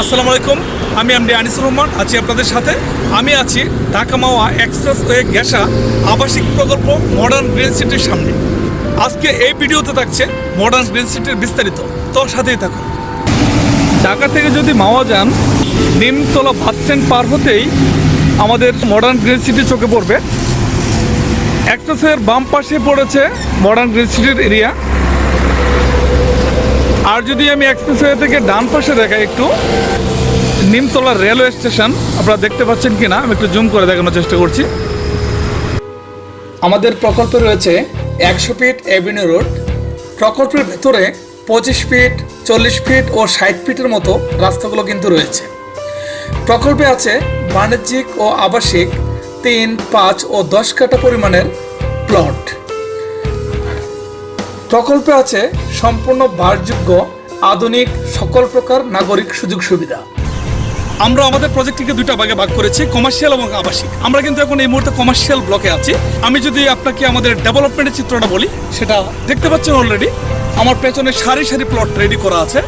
আসসালামু আলাইকুম, আমি এমডি আনিসুর রহমান, আছি আপনাদের সাথে। আমি আছি ঢাকা মাওয়া এক্সপ্রেসওয়ে গ্যাসা আবাসিক প্রকল্প মডার্ন গ্রিন সিটির সামনে। আজকে এই ভিডিওতে থাকছে মডার্ন গ্রিন সিটির বিস্তারিত। তো সাথেই থাকুন। ঢাকা থেকে যদি মাওয়া যান, নিমতলা বাস স্ট্যান্ড পার হতেই আমাদের মডার্ন গ্রিন সিটি চোখে পড়বে। এক্সপ্রেসওয়ের বাম পাশে পড়েছে মডার্ন গ্রিন সিটির এরিয়া। আর যদি আমি এক্সপ্রেসওয়ে থেকে ডান পাশে দেখাই একটু, নিমতলা রেলওয়ে স্টেশন, আপনারা দেখতে পাচ্ছেন কি না আমি একটু জুম করে দেখানোর চেষ্টা করছি। আমাদের প্রকল্পে রয়েছে একশো ফিট এভিনিউ রোড। প্রকল্পের ভেতরে পঁচিশ ফিট, চল্লিশ ফিট ও ষাট ফিটের মতো রাস্তাগুলো কিন্তু রয়েছে। প্রকল্পে আছে বাণিজ্যিক ও আবাসিক তিন, পাঁচ ও দশ কাটা পরিমাণের প্লট। প্রকল্পে আছে সম্পূর্ণ বাসযোগ্য আধুনিক সকল প্রকার নাগরিক সুযোগ সুবিধা। আমরা আমাদের প্রজেক্টটিকে দুইটা ভাগে ভাগ করেছি কমার্শিয়াল এবং আবাসিক। আমরা কিন্তু এখন এই মুহূর্তে কমার্শিয়াল ব্লকে আছি। আমি যদি আপনাকে আমাদের ডেভেলপমেন্টের চিত্রটা বলি, সেটা দেখতে পাচ্ছেন অলরেডি আমার পেছনে সারি সারি প্লট রেডি করা আছে।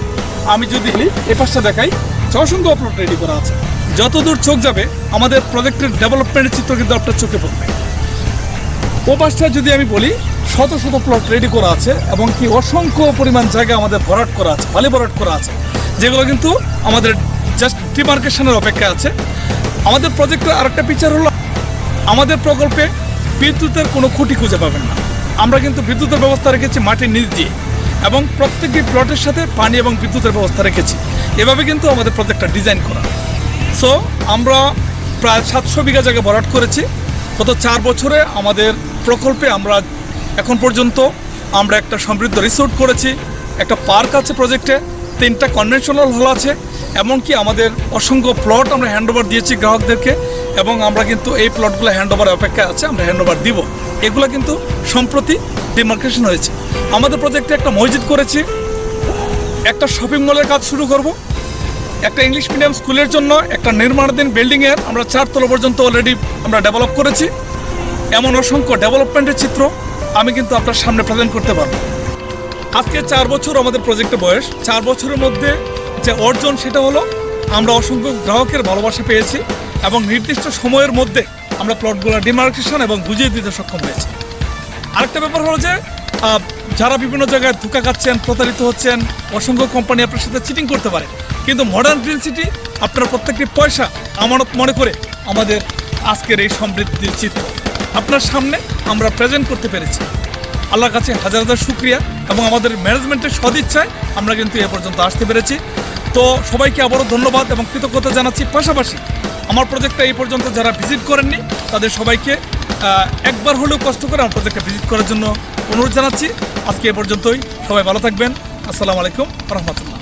আমি যদি এ পাশটা দেখাই অসংখ্য প্লট রেডি করা আছে। যতদূর চোখ যাবে, আমাদের প্রজেক্টের ডেভেলপমেন্টের চিত্র কিন্তু আপনার চোখে পড়বে। ও পাশটা যদি আমি বলি, শত শত প্লট রেডি করা আছে এবং কি অসংখ্য পরিমাণ জায়গা আমাদের ভরাট করা আছে, বালি ভরাট করা আছে, যেগুলো কিন্তু আমাদের জাস্ট ডিমার্কেশনের অপেক্ষা আছে। আমাদের প্রজেক্টের আরেকটা পিকচার হলো, আমাদের প্রকল্পে বিদ্যুতের কোনো খুঁটি খুঁজে পাবেন না। আমরা কিন্তু বিদ্যুতের ব্যবস্থা রেখেছি মাটির নিচ দিয়ে এবং প্রত্যেকটি প্লটের সাথে পানি এবং বিদ্যুতের ব্যবস্থা রেখেছি। এভাবে কিন্তু আমাদের প্রজেক্টটা ডিজাইন করা। সো আমরা প্রায় সাতশো বিঘা জায়গা ভরাট করেছি। গত চার বছরে আমাদের প্রকল্পে আমরা এখন পর্যন্ত আমরা একটা সমৃদ্ধ রিসোর্ট করেছি, একটা পার্ক আছে প্রজেক্টে, তিনটা কনভেনশনাল হল আছে, এমনকি আমাদের অসংখ্য প্লট আমরা হ্যান্ডওভার দিয়েছি গ্রাহকদেরকে, এবং আমরা কিন্তু এই প্লটগুলো হ্যান্ডওভার অপেক্ষা আছে, আমরা হ্যান্ডওভার দিব। এগুলো কিন্তু সম্প্রতি ডিমার্কেশন হয়েছে। আমাদের প্রজেক্টে একটা মসজিদ করেছি, একটা শপিং মলের কাজ শুরু করব একটা ইংলিশ মিডিয়াম স্কুলের জন্য একটা নির্মাণাধীন বিল্ডিংয়ের আমরা চারতলা পর্যন্ত অলরেডি আমরা ডেভেলপ করেছি। এমন অসংখ্য ডেভেলপমেন্টের চিত্র আমি কিন্তু আপনার সামনে প্রেজেন্ট করতে পারব। আজকে চার বছর আমাদের প্রজেক্টের বয়স। চার বছরের মধ্যে যে অর্জন সেটা হলো, আমরা অসংখ্য গ্রাহকের ভালোবাসা পেয়েছি এবং নির্দিষ্ট সময়ের মধ্যে আমরা প্লটগুলো ডিমার্কেশন এবং বুঝিয়ে দিতে সক্ষম হয়েছি। আরেকটা ব্যাপার হলো যে যারা বিভিন্ন জায়গায় ধোকা খাচ্ছেন, প্রতারিত হচ্ছেন, অসংখ্য কোম্পানি আপনার সাথে চিটিং করতে পারে। কিন্তু মডার্ন গ্রিন সিটি আপনার প্রত্যেকটি পয়সা আমানত মনে করে আমাদের আজকের এই সমৃদ্ধির চিত্র। আপনার সামনে আমরা প্রেজেন্ট করতে পেরেছি। আল্লাহর কাছে হাজার হাজার শুক্রিয়া এবং আমাদের ম্যানেজমেন্টের সদিচ্ছায় আমরা কিন্তু এ পর্যন্ত আসতে পেরেছি। তো সবাইকে আবারও ধন্যবাদ এবং কৃতজ্ঞতা জানাচ্ছি। পাশাপাশি আমার প্রজেক্টটা এই পর্যন্ত যারা ভিজিট করেননি, তাদের সবাইকে একবার হলেও কষ্ট করে আমার প্রজেক্টটা ভিজিট করার জন্য অনুরোধ জানাচ্ছি। আজকে এ পর্যন্তই। সবাই ভালো থাকবেন। আসসালামু আলাইকুম। রহমতুল্লাহ।